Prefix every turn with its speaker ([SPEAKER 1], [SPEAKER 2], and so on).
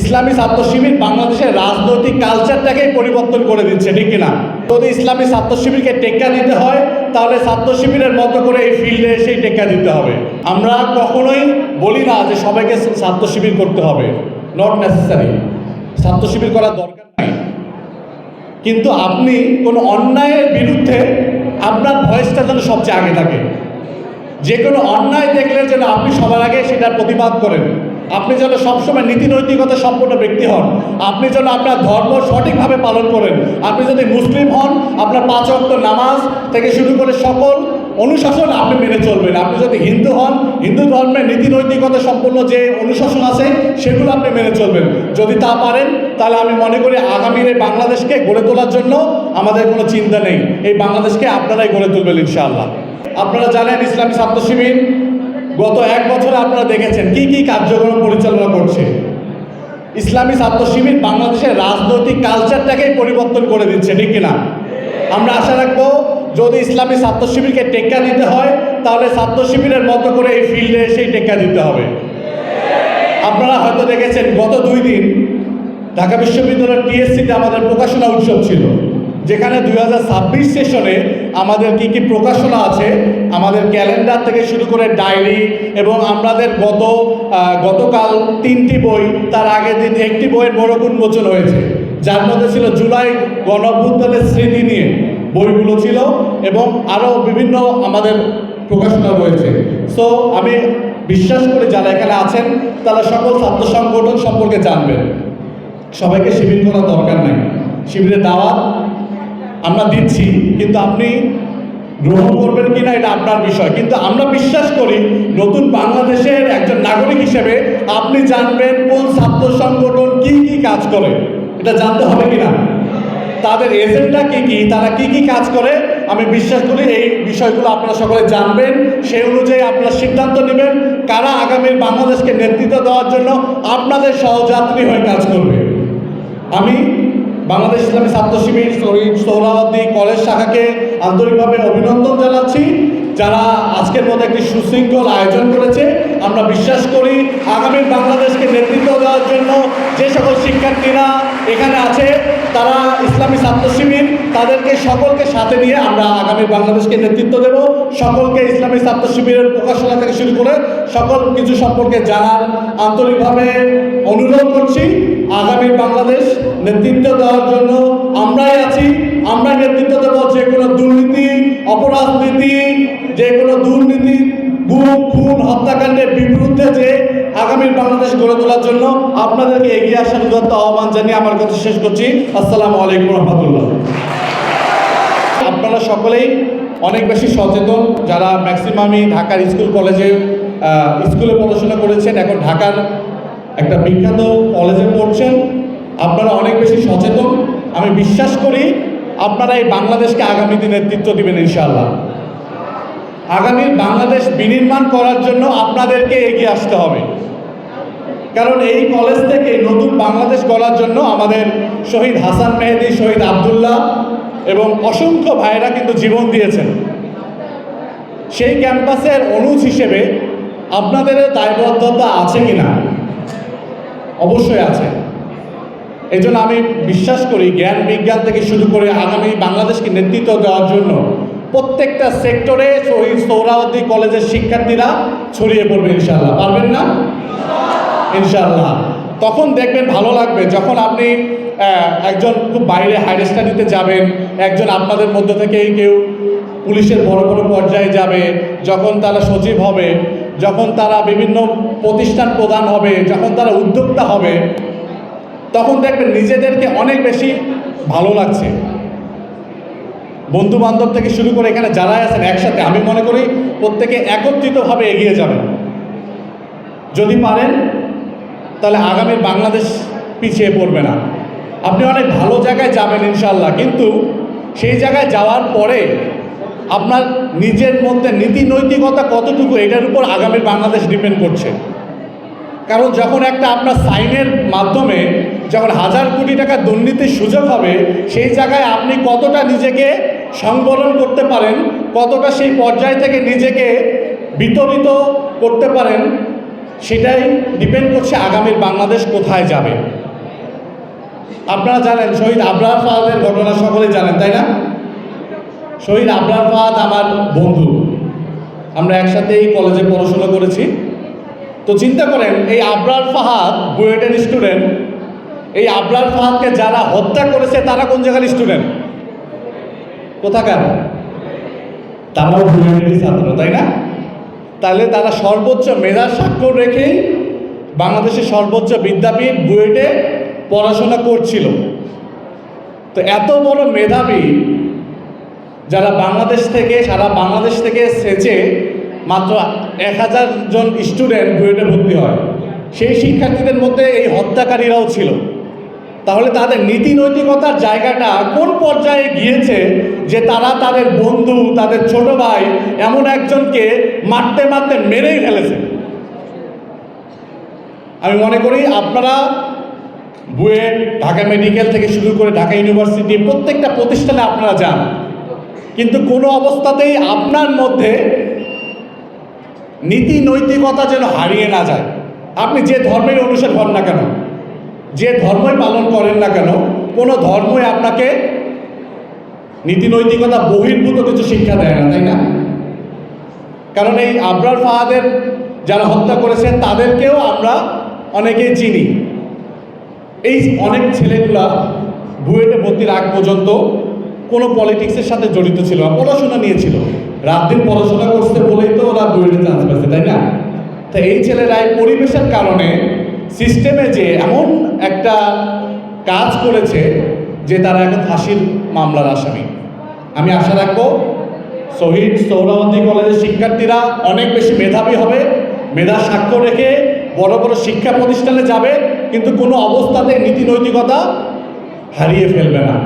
[SPEAKER 1] ইসলামী ছাত্র শিবির বাংলাদেশের রাজনৈতিক কালচারটাকেই পরিবর্তন করে দিচ্ছে, ঠিক কিনা? যদি ইসলামী ছাত্র শিবিরকে টেক্কা দিতে হয়, তাহলে ছাত্র শিবিরের মতো করে এই ফিল্ডে সেই টেক্কা দিতে হবে। আমরা কখনোই বলি না যে সবাইকে ছাত্র শিবির করতে হবে নট নেসেসারি ছাত্র শিবির করার দরকার নাই। কিন্তু আপনি কোনো অন্যায়ের বিরুদ্ধে আপনার ভয়েসটা যেন সবচেয়ে আগে থাকে। যে কোনো অন্যায় দেখলে যেন আপনি সবার আগে সেটার প্রতিবাদ করেন। আপনি যেন সবসময় নীতি নৈতিকতা সম্পন্ন ব্যক্তি হন। আপনি যেন আপনার ধর্ম সঠিকভাবে পালন করেন। আপনি যদি মুসলিম হন, আপনার পাঁচ অক্ট নামাজ থেকে শুরু করে সকল অনুশাসন আপনি মেনে চলবেন। আপনি যদি হিন্দু হন, হিন্দু ধর্মের নীতি নৈতিকতা সম্পন্ন যে অনুশাসন আছে, সেগুলো আপনি মেনে চলবেন। যদি তা পারেন, তাহলে আমি মনে করি আগামীর এই বাংলাদেশকে গড়ে তোলার জন্য আমাদের কোনো চিন্তা নেই। এই বাংলাদেশকে আপনারাই গড়ে তুলবেন ইনশাআল্লাহ। আপনারা জানেন ইসলামী ছাত্র শিবির গত এক বছরে আপনারা দেখেছেন কি কি কার্যক্রম পরিচালনা করছে। ইসলামী ছাত্র শিবির বাংলাদেশের রাজনৈতিক কালচারটাকেই পরিবর্তন করে দিচ্ছে, ঠিক কিনা? আমরা আশা রাখব যদি ইসলামী ছাত্র শিবিরকে টেক্কা দিতে হয়, তাহলে ছাত্র শিবিরের মতো করে এই ফিল্ডে সেই টেক্কা দিতে হবে। আপনারা হয়তো দেখেছেন গত দুই দিন ঢাকা বিশ্ববিদ্যালয়ের টিএসসিতে আমাদের প্রকাশনা উৎসব ছিল। যেখানে দুই হাজার ছাব্বিশ সেশনে আমাদের কি কি প্রকাশনা আছে, আমাদের ক্যালেন্ডার থেকে শুরু করে ডায়েরি এবং আমাদের গত গতকাল তিনটি বই, তার আগের দিন একটি বইয়ের বড় উন্মোচন হয়েছে। যার মধ্যে ছিল জুলাই গণঅভ্যুত্থানের স্মৃতি নিয়ে বইগুলো ছিল এবং আরও বিভিন্ন আমাদের প্রকাশনা রয়েছে। সো আমি বিশ্বাস করি যারা এখানে আছেন, তারা সকল ছাত্র সংগঠন সম্পর্কে জানবেন। সবাইকে শিবির করার দরকার নাই। শিবিরের দাওয়াত আমরা দিচ্ছি, কিন্তু আপনি গ্রহণ করবেন কি না এটা আপনার বিষয়। কিন্তু আমরা বিশ্বাস করি নতুন বাংলাদেশের একজন নাগরিক হিসেবে আপনি জানবেন কোন ছাত্র সংগঠন কি কি কাজ করে। এটা জানতে হবে কি না তাদের এজেন্ডা কি কি? তারা কি কি কাজ করে? আমি বিশ্বাস করি এই বিষয়গুলো আপনারা সকলে জানবেন। সেই অনুযায়ী আপনারা সিদ্ধান্ত নেবেন কারা আগামীর বাংলাদেশকে নেতৃত্ব দেওয়ার জন্য আপনাদের সহযাত্রী হয়ে কাজ করবে। আমি বাংলাদেশ ইসলামী ছাত্র শিবির সোহরাওয়ার্দী কলেজ শাখাকে আন্তরিকভাবে অভিনন্দন জানাচ্ছি। যারা আজকের মতো একটি সুশৃঙ্খল আয়োজন করেছে, আমরা বিশ্বাস করি আগামী বাংলাদেশকে নেতৃত্ব দেওয়ার জন্য যে সকল শিক্ষার্থীরা এখানে আছে তারা ইসলামী ছাত্র শিবির তাদেরকে সকলকে সাথে নিয়ে আমরা আগামী বাংলাদেশকে নেতৃত্ব দেব। সকলকে ইসলামী ছাত্র শিবিরের প্রকাশনা থেকে শুরু করে সকল কিছু সম্পর্কে জানার আন্তরিকভাবে অনুরোধ করছি। আগামী বাংলাদেশ নেতৃত্ব দেওয়ার জন্য আমরাই আছি। আমরাই নেতৃত্ব দেবো যে কোনো দুর্নীতি, অপরাজনীতি, যে কোনো দুর্নীতি গড়ে তোলার জন্য আপনাদেরকে এগিয়ে আসার উদাত্ত আহ্বান জানিয়ে আমার কথা শেষ করছি। আসসালামু আলাইকুম রহমতুল্লাহ। আপনারা সকলেই অনেক বেশি সচেতন যারা ম্যাক্সিমামই ঢাকার স্কুল কলেজে স্কুলে পড়াশোনা করেছেন, এখন ঢাকার একটা বিখ্যাত কলেজে পড়ছেন, আপনারা অনেক বেশি সচেতন। আমি বিশ্বাস করি আপনারা এই বাংলাদেশকে আগামী দিনে নেতৃত্ব দিবেন ইনশাআল্লাহ। আগামী বাংলাদেশ বিনির্মাণ করার জন্য আপনাদেরকে এগিয়ে আসতে হবে। কারণ এই কলেজ থেকে নতুন বাংলাদেশ গড়ার জন্য আমাদের শহীদ হাসান মেহেদি, শহীদ আবদুল্লাহ এবং অসংখ্য ভাইয়েরা কিন্তু জীবন দিয়েছেন। সেই ক্যাম্পাসের অনুজ হিসেবে আপনাদের দায়বদ্ধতা আছে কি না অবশ্যই আছে। এই জন্য আমি বিশ্বাস করি, জ্ঞান বিজ্ঞান থেকে শুরু করে আগামী বাংলাদেশকে নেতৃত্ব দেওয়ার জন্য প্রত্যেকটা সেক্টরে শহীদ সৌরাবতী কলেজের শিক্ষার্থীরা ছড়িয়ে পড়বে ইনশাল্লাহ পারবেন না? ইনশাল্লাহ তখন দেখবেন ভালো লাগবে যখন আপনি একজন খুব বাইরে হায়ার স্টাডিতে যাবেন, একজন আপনাদের মধ্যে থেকেই কেউ পুলিশের বড় বড় পর্যায়ে যাবে, যখন তারা সচিব হবে, যখন তারা বিভিন্ন প্রতিষ্ঠান প্রদান হবে, যখন তারা উদ্যোক্তা হবে, তখন দেখবেন নিজেদেরকে অনেক বেশি ভালো লাগছে। বন্ধু বান্ধব থেকে শুরু করে এখানে যারাই আছেন একসাথে, আমি মনে করি প্রত্যেকে একত্রিতভাবে এগিয়ে যাবেন। যদি পারেন তাহলে আগামী বাংলাদেশ পিছিয়ে পড়বে না। আপনি অনেক ভালো জায়গায় যাবেন ইনশাল্লাহ কিন্তু সেই জায়গায় যাওয়ার পরে আপনার নিজের মধ্যে নীতি নৈতিকতা কতটুকু এটার উপর আগামী বাংলাদেশ ডিপেন্ড করছে। কারণ যখন একটা আপনার সাইনের মাধ্যমে যখন হাজার কোটি টাকা দুর্নীতির সুযোগ হবে, সেই জায়গায় আপনি কতটা নিজেকে সংবরণ করতে পারেন, কতটা সেই পর্যায় থেকে নিজেকে বিতরিত করতে পারেন সেটাই ডিপেন্ড করছে আগামীর বাংলাদেশ কোথায় যাবে। আপনারা জানেন, শহীদ আবরার ফাহাদের ঘটনা সকলে জানেন, তাই না? শহীদ আবরার ফাহাদ আমার বন্ধু। আমরা একসাথে এই কলেজে পড়াশোনা করেছি। তো চিন্তা করেন, এই আবরার ফাহাদ বুয়েটের স্টুডেন্ট এই আবরার ফাহাদকে যারা হত্যা করেছে, তারা কোন জায়গার স্টুডেন্ট কোথাকার? তারাও বুয়েটেরই ছাত্র, তাই না? তাহলে তারা সর্বোচ্চ মেধা স্বাক্ষর রেখেই বাংলাদেশের সর্বোচ্চ বিদ্যাপীঠ বুয়েটে পড়াশোনা করছিল। তো এত বড় মেধাবী যারা বাংলাদেশ থেকে, সারা বাংলাদেশ থেকে সেচে মাত্র এক হাজার জন স্টুডেন্ট বুয়েটে ভর্তি হয়, সেই শিক্ষার্থীদের মধ্যে এই হত্যাকারীরাও ছিল। তাহলে তাদের নীতি নৈতিকতার জায়গাটা কোন পর্যায়ে গিয়েছে যে তারা তাদের বন্ধু, তাদের ছোট ভাই এমন একজনকে মারতে মারতে মেরেই ফেলেছে? আমি মনে করি আপনারা বুয়েট ঢাকা মেডিকেল থেকে শুরু করে ঢাকা ইউনিভার্সিটি প্রত্যেকটা প্রতিষ্ঠানে আপনারা যান। কিন্তু কোনো অবস্থাতেই আপনার মধ্যে নীতি নৈতিকতা যেন হারিয়ে না যায়। আপনি যে ধর্মের অনুসারী হন না কেন? যে ধর্মই পালন করেন না কেন, কোনো ধর্মই আপনাকে নীতি নৈতিকতা বহির্ভূত কিছু শিক্ষা দেয় না, তাই না? কারণ এই আবরার ফাহাদের যারা হত্যা করেছেন তাদেরকেও আমরা অনেকেই চিনি। এই অনেক ছেলেগুলা বুয়েটে ভর্তির আগ পর্যন্ত কোনো পলিটিক্সের সাথে জড়িত ছিল না, পড়াশোনা নিয়েছিল। রাত দিন পড়াশোনা করছে বলেই তো ওরা বুয়েটে চান্স পেয়েছে তাই না? তা এই ছেলেরা এই পরিবেশের কারণে সিস্টেমে যে এমন একটা কাজ করেছে যে তারা এখন ফাঁসির মামলার আসামি। আমি আশা রাখব শহীদ সৌরবন্দী কলেজের শিক্ষার্থীরা অনেক বেশি মেধাবী হবে মেধা সাক্ষ্য রেখে বড় বড় শিক্ষা প্রতিষ্ঠানে যাবে, কিন্তু কোনো অবস্থাতে নীতি নৈতিকতা হারিয়ে ফেলবে না।